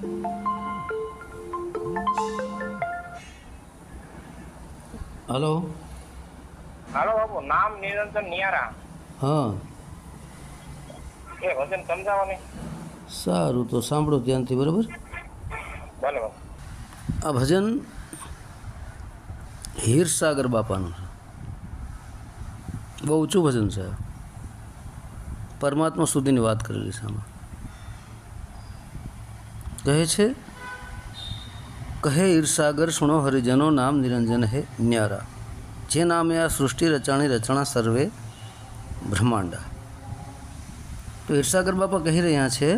Hello. હાલો બાપુ નામ નિરંજન નિયારા. હા. એ વચન સમજાવો ને સારું તો સાંભળો ધ્યાનથી બરાબર? ભલે આ ભજન હીરસાગર બાપાનું છે. બહુ ઊંચું ભજન છે. પરમાત્મા સુધીની વાત કરેલી છે આમાં. કહે છે, કહે ઈર્ષાગર સુણો હરિજનો નામ નિરંજન હે ન્યારા. જે નામે આ સૃષ્ટિ રચાણી રચના સર્વે બ્રહ્માંડા. તો ઈર્ષાગર બાપા કહી રહ્યા છે,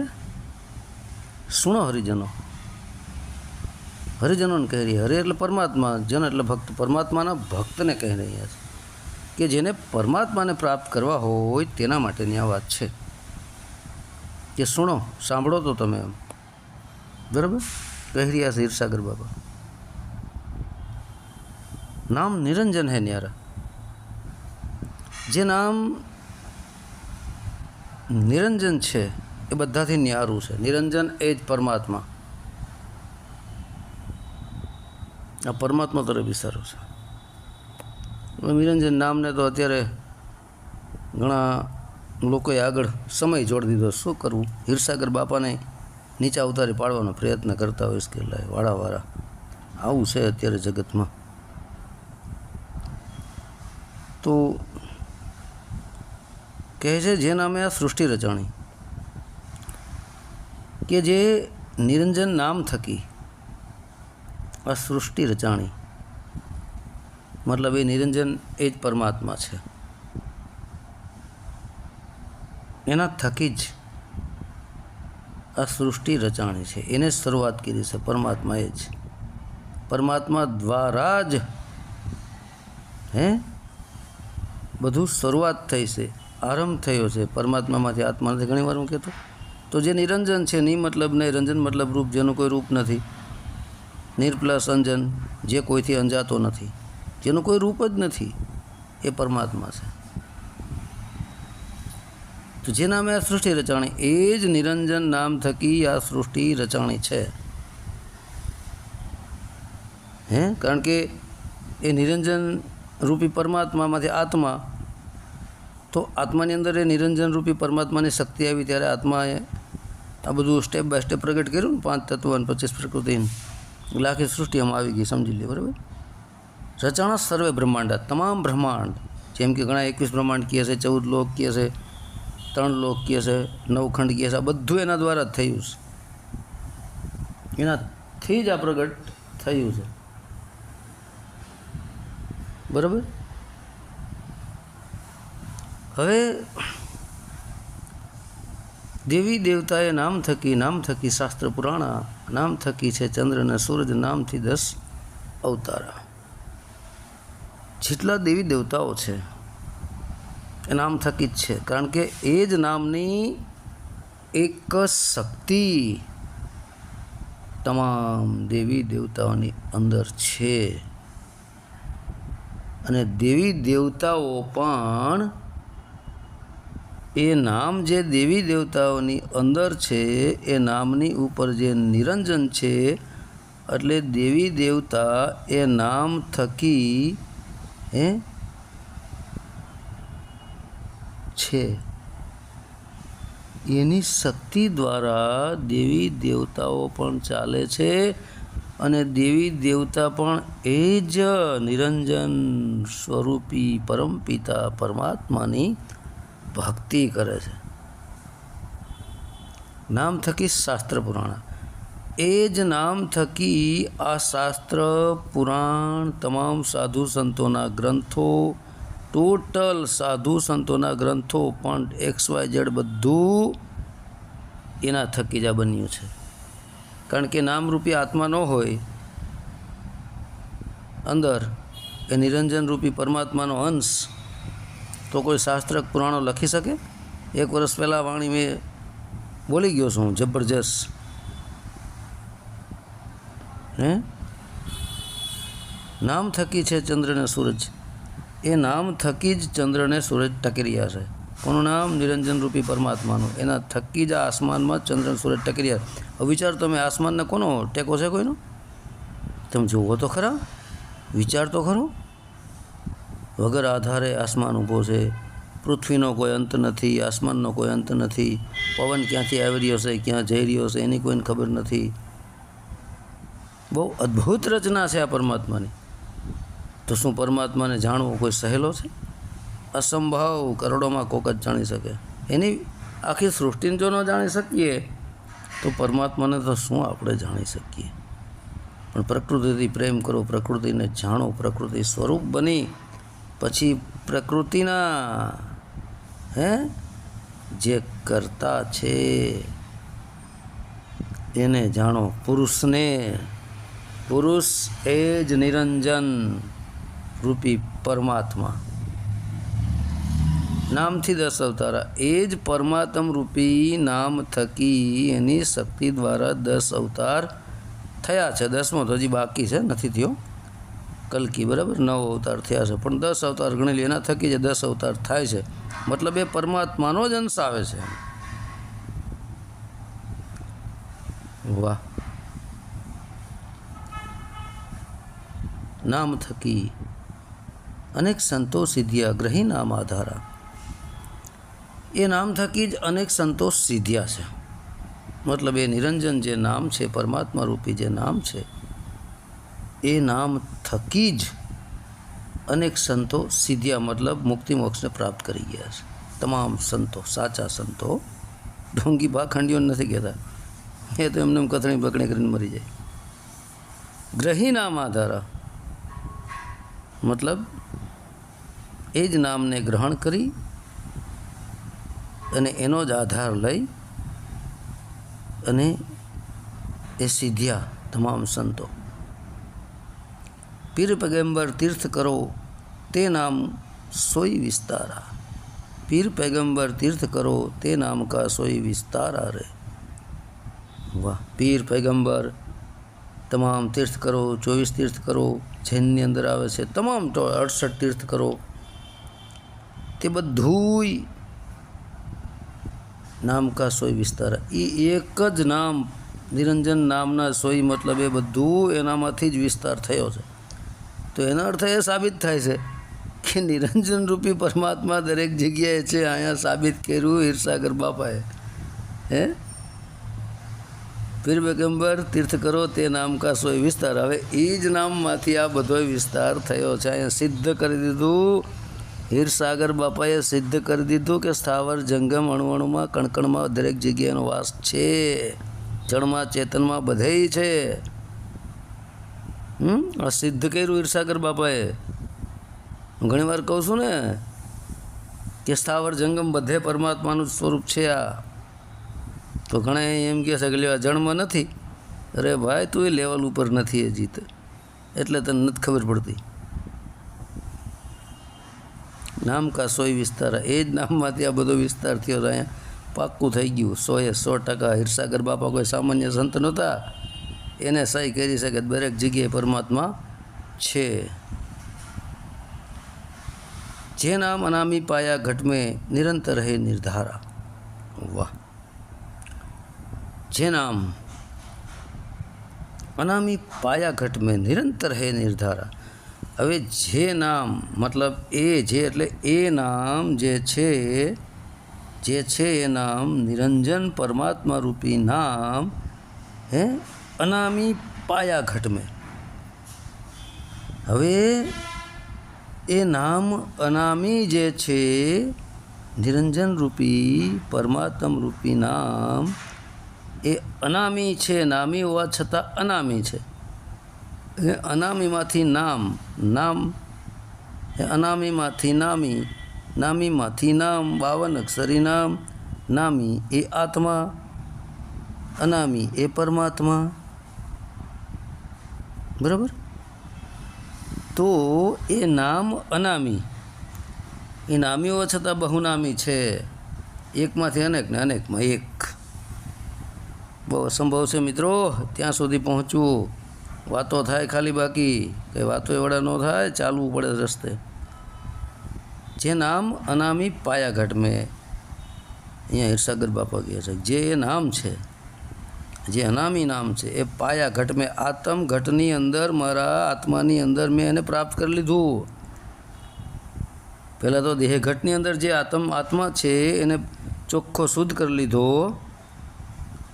સુણો હરિજનો. હરિજનોને કહી રહ્યા, હરે એટલે પરમાત્મા, જન એટલે ભક્ત. પરમાત્માના ભક્તને કહી રહ્યા છે કે જેને પરમાત્માને પ્રાપ્ત કરવા હોય તેના માટેની આ વાત છે કે, સુણો, સાંભળો તો તમે એમ. બરાબર? કહી રહ્યા છે હીરસાગર બાબા. નામ નિરંજન હે ન્યારા. જે નામ નિરંજન છે, એ બધાથી ન્યારું છે. નિરંજન એ જ પરમાત્મા. આ પરમાત્મા તરફ વિચારો છે. નિરંજન નામને તો અત્યારે ઘણા લોકોએ આગળ સમય જોડી દીધો. શું કરવું? હીરસાગર બાપાને નીચા ઉતારી પાડવાનો પ્રયત્ન કરતા હોય કે લાય વાળા વાળા આવું છે અત્યારે જગતમાં. તો કહે છે જે નામે આ સૃષ્ટિ રચાણી, કે જે નિરંજન નામ થકી આ સૃષ્ટિ રચાણી, મતલબ એ નિરંજન એ જ પરમાત્મા છે. એના થકી જ આ સૃષ્ટિ રચાણી છે. એને જ શરૂઆત કરી છે. પરમાત્મા એ જ. પરમાત્મા દ્વારા જ, હે? બધું શરૂઆત થઈ છે. આરંભ થયો છે. પરમાત્મામાંથી આત્માથી ઘણી વાર હું કહેતો, તો જે નિરંજન છે, ની મતલબ નહીં. રંજન મતલબ રૂપ, જેનું કોઈ રૂપ નથી. નિર પ્લસ અંજન, જે કોઈથી અંજાતો નથી. જેનું કોઈ રૂપ જ નથી. એ પરમાત્મા છે. તો જે નામે આ સૃષ્ટિ રચાણી એ જ નિરંજન નામ થકી આ સૃષ્ટિ રચાણી છે હે કારણ કે એ નિરંજન રૂપી પરમાત્મામાંથી આત્મા તો આત્માની અંદર એ નિરંજન રૂપી પરમાત્માની શક્તિ આવી ત્યારે આત્માએ આ બધું સ્ટેપ બાય સ્ટેપ પ્રગટ કર્યું ને પાંચ તત્વ અને પચીસ પ્રકૃતિ એટલે આખી સૃષ્ટિ આમાં આવી ગઈ સમજી લે બરાબર રચાણા સર્વે બ્રહ્માંડ તમામ બ્રહ્માંડ જેમ કે ઘણા એકવીસ બ્રહ્માંડ કહે છે ચૌદ લોક કહે છે ત્રણ લોક કહે છે, નવખંડ કહે છે, આ બધું એના દ્વારા થયું છે. એનાથી જ આ પ્રગટ થયું છે. બરાબર? હવે દેવી દેવતાએ નામ થકી નામ થકી શાસ્ત્ર પુરાણા, નામ થકી છે ચંદ્ર અને સૂરજ, નામથી દસ અવતારા. જેટલા દેવી દેવતાઓ છે નામ થકી જ છે. કારણ કે એ જ નામની એક શક્તિ તમામ દેવી દેવતાઓની અંદર છે. અને દેવી દેવતાઓ પણ એ નામ જે દેવી દેવતાઓની અંદર છે, એ નામની ઉપર જે નિરંજન છે, એટલે દેવી દેવતા એ નામ થકી, હે છે. એની શક્તિ દ્વારા દેવી દેવતાઓ પણ ચાલે છે અને દેવી દેવતા પણ એ જ નિરંજન સ્વરૂપી પરમપિતા પરમાત્માની ભક્તિ કરે છે. નામ થકી શાસ્ત્ર પુરાણ. એ જ નામ થકી આ શાસ્ત્ર પુરાણ તમામ સાધુ સંતોના ગ્રંથો ટોટલ સાધુ સંતોના ગ્રંથો પણ એક્સ વાય ઝેડ બધું એના થકી જ આ બન્યું છે. કારણ કે નામરૂપી આત્મા ન હોય, અંદર એ નિરંજન રૂપી પરમાત્માનો અંશ, તો કોઈ શાસ્ત્ર પુરાણો લખી શકે? એક વર્ષ પહેલાં વાણી મેં બોલી ગયો છું, જબરજસ્ત. હે? નામ થકી છે ચંદ્ર અને સૂરજ. એ નામ થકી જ ચંદ્રને સૂરજ ટકી રહ્યા છે. કોનું નામ? નિરંજન રૂપી પરમાત્માનું. એના થકી જ આસમાનમાં ચંદ્ર સૂરજ ટકી રહ્યા હવે વિચાર તમે આસમાનને કોનો ટેકો છે કોઈનો? તમે જુઓ તો ખરા. વિચાર તો ખરો. વગર આધારે આસમાન ઊભો છે. પૃથ્વીનો કોઈ અંત નથી, આસમાનનો કોઈ અંત નથી. પવન ક્યાંથી આવી રહ્યો છે, ક્યાં જઈ રહ્યો છે, એની કોઈને ખબર નથી. બહુ અદ્ભુત રચના છે આ પરમાત્માની. તો શું પરમાત્માને જાણવું કોઈ સહેલો છે? અસંભવ કરોડોમાં કોક જ જાણી શકે. એની આખી સૃષ્ટિને જો ન જાણી શકીએ, તો પરમાત્માને તો શું આપણે જાણી શકીએ? પણ પ્રકૃતિથી પ્રેમ કરો, પ્રકૃતિને જાણો, પ્રકૃતિ સ્વરૂપ બની, પછી પ્રકૃતિના, હે, જે કરતા છે, એને જાણો પુરુષને. પુરુષ એ જ નિરંજન. રૂપી પરમાત્મા. નામથી દસ અવતારા એ જ પરમાત્મ રૂપી નામ થકી એની શક્તિ દ્વારા દસ અવતાર થયા છે. દસમો તો હજી બાકી છે, નથી થયો. કલકી, બરાબર? નવ અવતાર થયા છે. પણ દસ અવતાર ગણી લે, એના થકી જે દસ અવતાર થાય છે. મતલબ એ પરમાત્માનો જ અંશ આવે છે. વાહ. નામ થકી અનેક સંતો સિદ્ધિયા ગ્રહી નામ આધારા. એ નામ થકી જ અનેક સંતોષ સિદ્ધ્યા છે. મતલબ એ નિરંજન જે નામ છે, પરમાત્મા રૂપી જે નામ છે, એ નામ થકી જ અનેક સંતો સિદ્ધ્યા મતલબ મુક્તિ મોક્ષને પ્રાપ્ત કરી ગયા છે. તમામ સંતો, સાચા સંતો, ઢોંગી ભાખંડીઓ નથી કહેતા. એ તો એમને એમ કથણી બકણી કરીને મરી જાય. ગ્રહી નામ આધારા. મતલબ એ જ નામને ગ્રહણ કરી અને એનો જ આધાર લઈ અને એ સિદ્ધ્યા તમામ સંતો. પીર પૈગંબર તીર્થ કરો તે નામ સોઈ વિસ્તારા. પીર પૈગંબર તીર્થ કરો તે નામ કા સોઈ વિસ્તારા રે. વાહ, પીર પૈગંબર તમામ તીર્થ કરો, ચોવીસ તીર્થ કરો જૈનની અંદર આવે છે, તમામ અડસઠ તીર્થ કરો. તે બધુંય નામકા સોય વિસ્તાર. એ એક જ નામ, નિરંજન નામના સોય મતલબ એ બધું એનામાંથી જ વિસ્તાર થયો છે. તો એનો અર્થ એ સાબિત થાય છે કે નિરંજન રૂપી પરમાત્મા દરેક જગ્યાએ છે, અહીંયા સાબિત કર્યું ઈર્ષાગર બાપાએ. હે? પીર પેગંબર તીર્થ કરો તે નામ કા સોય વિસ્તાર. હવે એ જ નામમાંથી આ બધો વિસ્તાર થયો છે. અહીંયા સિદ્ધ કરી દીધું હીરસાગર બાપાએ સિદ્ધ કરી દીધું કે સ્થાવર જંગમ અણુઅણુમાં કણકણમાં દરેક જગ્યાનો વાસ છે. જળમાં, ચેતનમાં બધેય છે. હમ? આ સિદ્ધ કર્યું હીરસાગર બાપાએ. હું ઘણીવાર કહું છું ને કે સ્થાવર જંગમ બધે પરમાત્માનું સ્વરૂપ છે આ. તો ઘણા એમ કહે છે કે લેવા જણમાં નથી. અરે ભાઈ, તું એ લેવલ ઉપર નથી હજી તો. એટલે તને નથી ખબર પડતી. નામ કા સોય વિસ્તાર એ જ નામમાંથી આ બધો વિસ્તાર થયો તો અહીંયા પાક્કું થઈ ગયું. સોએ સો ટકા હીરસાગર બાપા કોઈ સામાન્ય સંત નહોતા. એને સહી કરી શકે દરેક જગ્યાએ પરમાત્મા છે. જે નામ અનામી પાયા ઘટમે નિરંતર હે નિર્ધારા. વાહ. જે નામ અનામી પાયા ઘટમે નિરંતર હે નિર્ધારા. હવે જે નામ, મતલબ એ જે એટલે એ નામ જે છે જે છે એ નામ નિરંજન પરમાત્મા રૂપી નામ, હે, અનામી પાયા ઘટમે હવે એ નામ અનામી જે છે, નિરંજન રૂપી પરમાત્મ રૂપી નામ, એ અનામી છે, નામી હોવા છતાં અનામી છે. અનામીમાંથી નામ નામ એ અનામીમાંથી નામી, નામીમાંથી નામ, બાવન અક્ષરી નામ, નામી એ આત્મા, અનામી એ પરમાત્મા. બરાબર? તો એ નામ અનામી. એ નામી હોવા છતાં બહુનામી છે. એકમાંથી અનેક ને અનેકમાં એક. બહુ અસંભવ છે મિત્રો, ત્યાં સુધી પહોંચવું વાતો થાય ખાલી બાકી કંઈ વાતો એવડા ન થાય, ચાલવું પડે રસ્તે. જે નામ અનામી પાયાઘાટ મેં અહીંયા હિરસાગર બાપા કહે છે. જે એ નામ છે, જે અનામી નામ છે, એ પાયાઘટ મેં આત્મ ઘટની અંદર મારા આત્માની અંદર મેં એને પ્રાપ્ત કરી લીધું. પહેલાં તો દેહઘટની અંદર જે આત્મ આત્મા છે એને ચોખ્ખો શુદ્ધ કરી લીધો.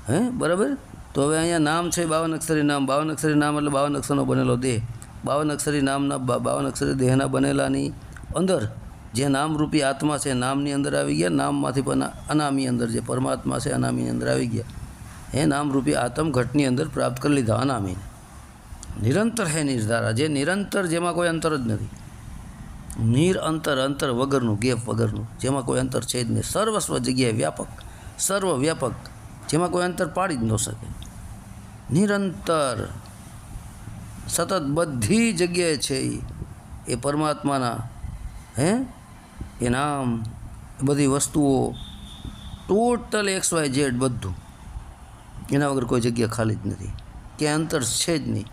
હે, બરાબર? તો હવે અહીંયા નામ છે બાવન અક્ષરી નામ. બાવન અક્ષરી નામ એટલે બાવન અક્ષરનો બનેલો દેહ. બાવન અક્ષરી નામના બાવન અક્ષરી દેહના બનેલાની અંદર જે નામરૂપી આત્મા છે નામની અંદર આવી ગયા, નામમાંથી પણ અનામી અંદર જે પરમાત્મા છે અનામીની અંદર આવી ગયા. એ નામરૂપી આત્મ ઘટની અંદર પ્રાપ્ત કરી લીધા અનામીને. નિરંતર હે નિર્ધારા. જે નિરંતર જેમાં કોઈ અંતર જ નથી. નિર અંતર અંતર વગરનું, ગેપ વગરનું, જેમાં કોઈ અંતર છે જ નહીં. સર્વસ્વ જગ્યાએ વ્યાપક સર્વ વ્યાપક જેમાં કોઈ અંતર પાડી જ ન શકે. નિરંતર સતત બધી જગ્યાએ છે. એ પરમાત્માના, હે? એ નામ બધી વસ્તુઓ, ટોટલ એક્સ વાય ઝેડ બધું. એના વગર કોઈ જગ્યા ખાલી જ નથી. ક્યાં અંતર છે જ નહીં.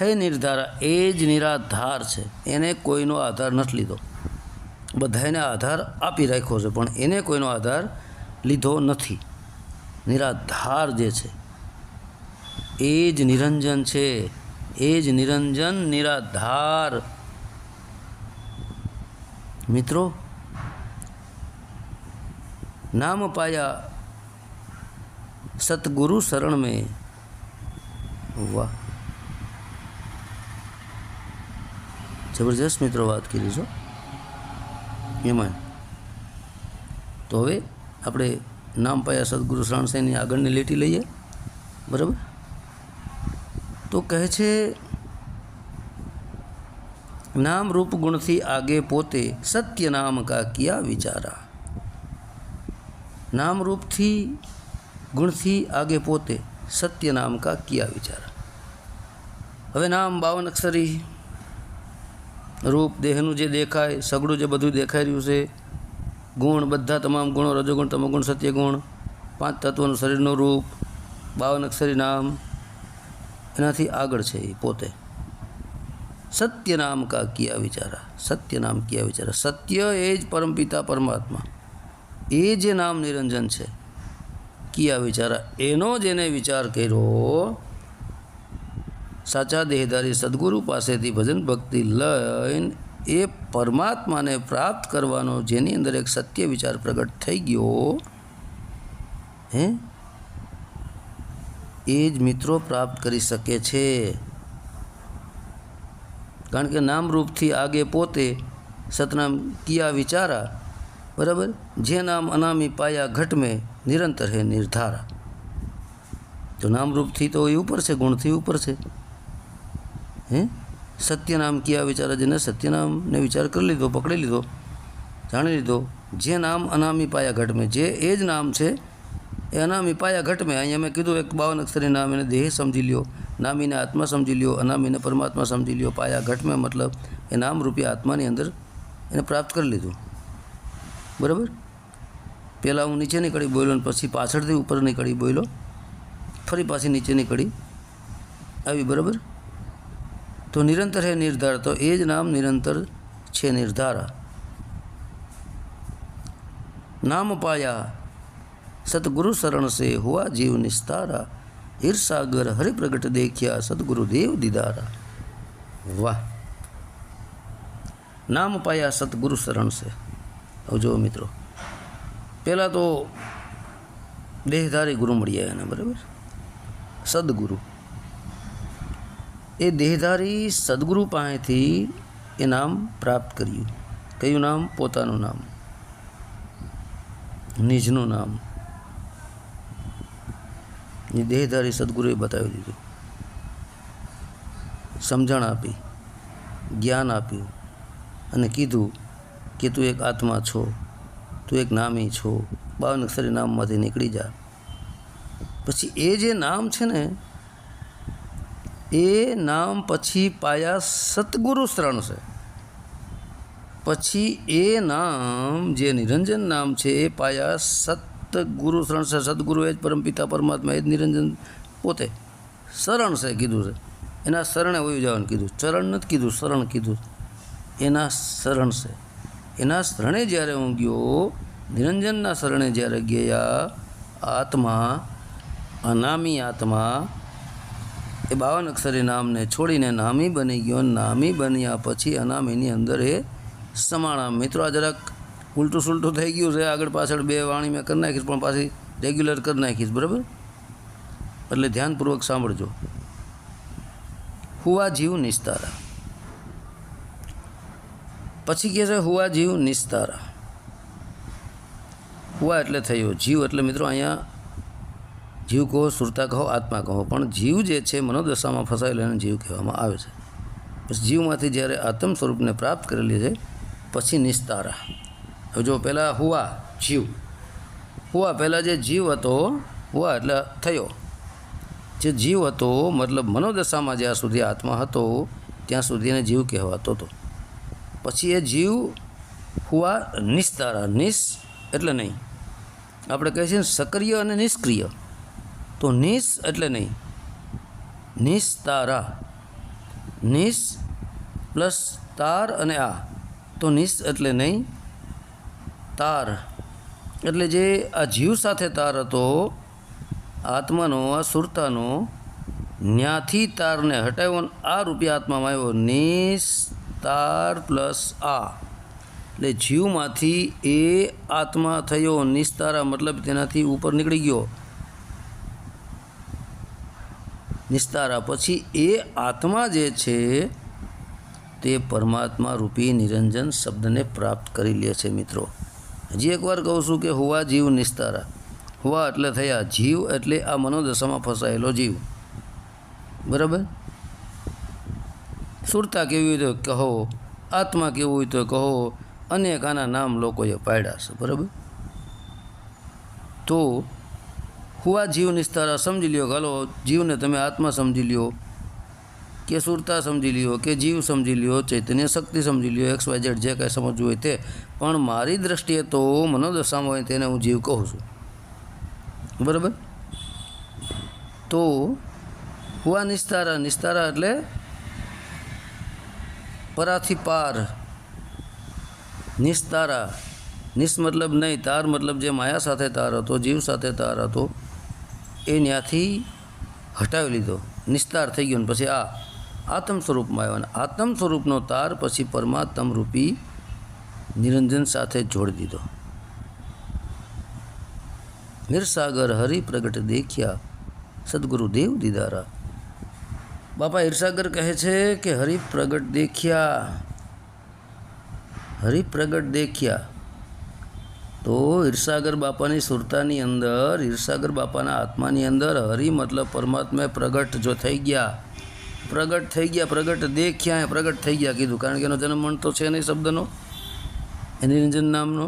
હે નિર્ધારા, એ જ નિરાધાર છે. એને કોઈનો આધાર નથી લીધો. બધાને આધાર આપી રાખ્યો છે, પણ એને કોઈનો આધાર લીધો નથી. નિરાધાર જે છે એ જ નિરંજન છે એ જ નિરંજન નિરાધાર. મિત્રો, નામ પાયા સતગુરુ શરણ મેં. વાહ. જબરજસ્ત મિત્રો વાત કરી છો. એમાં તો હવે આપણે નામ પાયા સદગુરુ શરણસેની આગળની લેટી લઈએ. બરાબર? તો કહે છે, નામ રૂપ ગુણથી આગે પોતે સત્ય નામ કા કિયા વિચારા? નામ રૂપથી ગુણથી આગે પોતે સત્ય નામ કા કિયા વિચારા? હવે નામ બાવન અક્ષરી, રૂપ દેહનું જે દેખાય, સગડું જે બધું દેખાઈ રહ્યું છે, ગુણ બધા તમામ ગુણો, રજોગુણ, તમોગુણ, સત્યગુણ, પાંચ તત્વનું શરીરનું રૂપ, બાવન અક્ષરી નામ એનાથી આગળ છે એ પોતે. સત્ય નામ કા કિયા વિચારા? સત્ય નામ કિયા વિચારા? સત્ય એ જ પરમપિતા પરમાત્મા. એ જે નામ નિરંજન છે, કિયા વિચારા? એનો જેને વિચાર કર્યો, સાચા દેહધારી સદગુરુ પાસેથી ભજન ભક્તિ લઈને એ પરમાત્માને પ્રાપ્ત કરવાનો જેની અંદર એક સત્ય વિચાર પ્રગટ થઈ ગયો, હે? એ જ મિત્રો પ્રાપ્ત કરી શકે છે. કારણ કે નામરૂપથી આગે પોતે સતનામ કિયા વિચારા, બરાબર? જે નામ અનામી પાયા ઘટ મેં નિરંતર હે નિર્ધારા. તો નામરૂપથી તો એ ઉપર છે, ગુણથી ઉપર છે. હે? સત્યનામ કિયા વિચારા જેને સત્યનામને વિચાર કરી લીધો, પકડી લીધો, જાણી લીધો, જે નામ અનામી પાયા ઘટ મેં, જે એ જ નામ છે અનામી પાયા ઘટ મેં અહીંયા મેં કીધું, એક બાવન અક્ષરી નામ એને દેહ સમજી લ્યો, નામીને આત્મા સમજી લ્યો, અનામીને પરમાત્મા સમજી લ્યો. પાયા ઘટ મેં મતલબ એ નામ રૂપિયા આત્માની અંદર એને પ્રાપ્ત કરી લીધું. બરાબર? પહેલાં હું નીચેની નીકળી બોલ્યો ને પછી પાછળથી ઉપરની કડી બોલ્યો, ફરી પાછી નીચેની નીકળી આવી, બરાબર? તો નિરંતર હે નિર્ધાર, તો એ જ નામ નિરંતર છે નિર્ધારા. નામ પાયા સતગુરુ શરણ સે હુआ જીવ નિસ્તારા હીરસાગર હરિપ્રગટ દેખ્યા સદગુરુદેવ દીદારા વાહ નામ પાયા સતગુરુ શરણ સે હવે જુઓ મિત્રો પહેલાં તો દેહધારી ગુરુ મળ્યા એને બરાબર સદગુરુ એ દેહધારી સદગુરુ પાસેથી એ નામ પ્રાપ્ત કર્યું કયું નામ પોતાનું નામ નિજનું નામ એ દેહધારી સદગુરુએ બતાવી દીધું. સમજણ આપી, જ્ઞાન આપ્યું અને કીધું કે તું એક આત્મા છો, તું એક નામી છો બાવન અક્ષરી નામમાંથી નીકળી જા. પછી એ જે નામ છે ને, એ નામ પછી પાયા સતગુરુ શરણ છે. પછી એ નામ જે નિરંજન નામ છે, એ પાયા સતગુરુ શરણ છે, સદગુરુ એ જ પરમપિતા પરમાત્મા, એ જ નિરંજન પોતે શરણ છે કીધું છે. એના શરણે વયું જવાનું કીધું ચરણ નથી કીધું, શરણ કીધું એના શરણ છે. એના શરણે જ્યારે હું ગયો, નિરંજનના શરણે જ્યારે ગયા, આત્મા, અનામી આત્મા, એ બાવન અક્ષરી નામને છોડીને નામી બની ગયો. નામી બન્યા પછી અનામીની અંદર એ સમાણા. મિત્રો, આ જરાક ઉલટું સુલટું થઈ ગયું છે, આગળ પાછળ બે વાણી મેં કરી નાખીશ, પણ પાછી રેગ્યુલર કરી નાખીશ, બરાબર? એટલે ધ્યાનપૂર્વક સાંભળજો. હુવા જીવ નિસ્તારા. પછી કહે છે હુવા જીવ નિસ્તારા. હુવા એટલે થયો જીવ, એટલે મિત્રો અહીંયા જીવ કહો, સુરતા કહો, આત્મા કહો, પણ જીવ જે છે, મનોદશામાં ફસાયેલો એને જીવ કહેવામાં આવે છે. પછી જીવમાંથી જ્યારે આત્મ સ્વરૂપને પ્રાપ્ત કરેલી છે, પછી નિસ્તારા. જો પહેલાં હુવા જીવ. હુવા પહેલાં જે જીવ હતો હુવા એટલે થયો. જે જીવ હતો, મતલબ મનોદશામાં જ્યાં સુધી આત્મા હતો, ત્યાં સુધી એને જીવ કહેવાતો હતો. પછી એ જીવ હુવા નિસ્તારા, નિસ એટલે નહીં. આપણે કહીએ છીએ સક્રિય અને નિષ્ક્રિય. તો નિસ એટલે નહીં. નિસ્તારા. નિસ પ્લસ તાર અને આ. તો નિસ એટલે નહીં તાર. એટલે જે આ જીવ સાથે તાર હતો, આત્માનો, આ સુરતાનો, ન્યાથી તારને હટાવ્યો આ રૂપિયા આત્મામાં આવ્યો. નિસ, તાર પ્લસ આ. એટલે જીવમાંથી એ આત્મા થયો. નિસ્તારા મતલબ તેનાથી ઉપર નીકળી ગયો. નિસ્તારા પછી એ આત્મા જે છે, તે પરમાત્મા રૂપી નિરંજન શબ્દને પ્રાપ્ત કરી લે છે મિત્રો. હજી એકવાર કહું છું કે હુવા જીવ નિસ્તારા. હુવા એટલે થયા જીવ એટલે આ મનોદશામાં ફસાયેલો જીવ. બરાબર? સુરતા કેવી હોય તો કહો, આત્મા કેવું હોય તો કહો, અનેક આના નામ લોકોએ પાડ્યા છે, બરાબર? તો હુઆ જીવ નિસ્તારા સમજી લ્યો કે જીવને તમે આત્મા સમજી લ્યો. કે સુરતા સમજી લ્યો, કે જીવ સમજી લ્યો, ચૈતન્ય શક્તિ સમજી લ્યો, એક્સ, વાય, ઝેડ, જે કાંઈ સમજવું હોય તે. પણ મારી દ્રષ્ટિએ તો મનોદશામાં હોય તેને હું જીવ કહું છું. બરાબર? તો હુઆ નિસ્તારા. નિસ્તારા એટલે પરાથી પાર નિસ્તારા. નિસ મતલબ નહીં, તાર મતલબ જે માયા સાથે તાર હતો, જીવ સાથે તાર હતો, એ ત્યાંથી હટાવી લીધો. નિસ્તાર થઈ ગયો ને પછી આ આત્મ સ્વરૂપમાં આવ્યો અને આત્મ સ્વરૂપનો તાર પછી પરમાત્મ રૂપી નિરંજન સાથે જોડી દીધો. હિરસાગર હરિ પ્રગટ દેખ્યા, સદગુરુ દેવ દીદારા. બાપા, હિરસાગર કહે છે કે હરિ પ્રગટ દેખ્યા. હરિ પ્રગટ દેખ્યા. તો હિરસાગર બાપાની સુરતાની અંદર, હિરસાગર બાપાના આત્માની અંદર હરિ મતલબ પરમાત્મા પ્રગટ જો થઈ ગયા પ્રગટ થઈ ગયા, પ્રગટ દેખ્યા પ્રગટ થઈ ગયા કીધું. કારણ કે એનો જન્મ તો છે નહીં શબ્દનો? એની નિરંજન નામનો?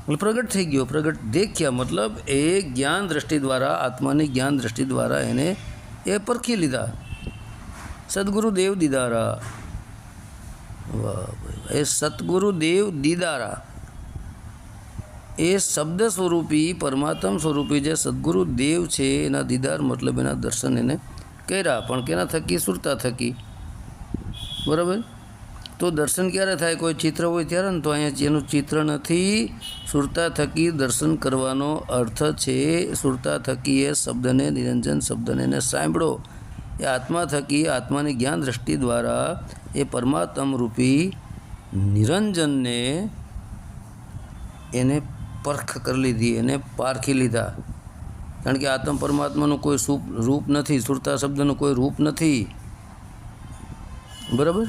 એટલે પ્રગટ થઈ ગયો, પ્રગટ દેખ્યા. મતલબ એ જ્ઞાન દ્રષ્ટિ દ્વારા, આત્માની જ્ઞાન દ્રષ્ટિ દ્વારા એને એ પરખી લીધા. સદગુરુ દેવ દીદારા. વાહ એ સદગુરુ દેવ દીદારા. એ શબ્દ સ્વરૂપી, પરમાત્મ સ્વરૂપી જે સદગુરુ દેવ છે, એના દીદાર મતલબ એના દર્શન એને કર્યા, પણ કેના થકી? સુરતા થકી. બરાબર? તો દર્શન ક્યારે થાય? કોઈ ચિત્ર હોય ત્યારે ને તો અહીંયા એનું ચિત્ર નથી. સુરતા થકી દર્શન કરવાનો અર્થ છે, સુરતા થકી એ શબ્દને, નિરંજન શબ્દને એને સાંભળો. એ આત્મા થકી, આત્માની જ્ઞાન દ્રષ્ટિ દ્વારા એ પરમાત્મ રૂપી નિરંજનને એને પરખ કરી લીધી, એને પારખી લીધા. કારણ કે આત્મ પરમાત્માનું કોઈ સૂપ રૂપ નથી, સુરતા શબ્દનું કોઈ રૂપ નથી. બરાબર?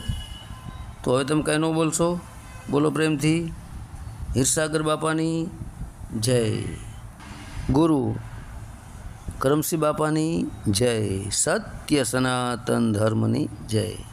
તો હવે તમે કાંઈ ન બોલશો. બોલો પ્રેમથી. હિરસાગર બાપાની જય. ગુરુ કરમસિંહ બાપાની જય. સત્ય સનાતન ધર્મની જય.